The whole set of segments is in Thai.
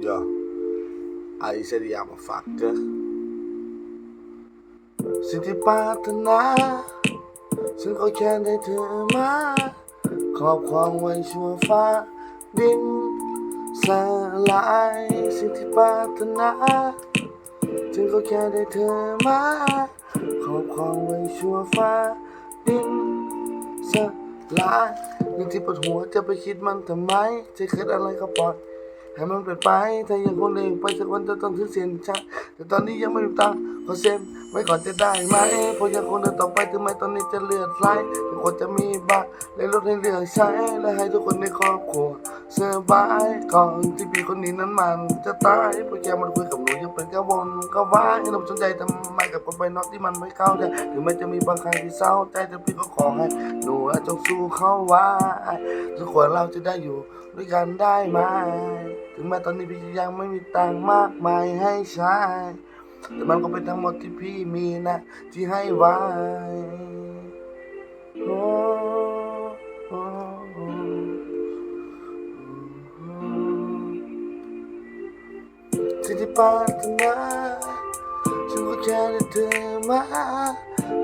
Ja, I said yeah, motherfucker. สิ่งที่ปรารถนาฉันก็แค่ได้เธอมาครอบครองไว้ชั่วฟ้า ดินสลายสิ่งที่ปรารถนาฉันก็แค่ได้เธอมาครอบครองไว้ชั่วฟ้า ดินสลายเรื่องที่ปวดหัวจะไปคิดมันทำไมจะคิดอะไรก็ปล่อย ให้มันเป็นไปถ้ายังคงเลงไปสักวันจะต้องถึงเส้นชัยแต่ตอนนี้ยังไม่มีตังค์ขอเซ็นไว้ก่อนจะได้ไหมเพราะยังคงเดินต่อไปถึงแม้ตอนนี้จะเลือดไหลทุกคนจะมีบ้านและลดให้เลือกใช้และให้ทุกคนในครอบครัวสบายก่อนที่พี่คนนี้นั้นมันจะตายเพราะแกมันคุยกับ หนูยังเป็นกระวนกระวายให้เราสนใจทำไมกับคนไปนอกที่มันไม่เข้าใจถึงแม้จะมีบางครั้งที่เศร้าใจแต่พี่ก็ขอให้หนูจงสู้เข้าไว้ทุกคนเราจะได้อยู่ด้วยกันได้ไหมถึงแม้ตอนนี้พี่ยังไม่มีตังค์มากมายให้ใช้แต่มันก็เป็นทั้งหมดที่พี่มีนะ ที่ให้ไว้ สิ่งที่ปรารถนาฉันก็แค่ได้เธอมา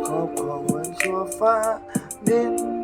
ครอบครองไว้ชั่วฟ้าดิน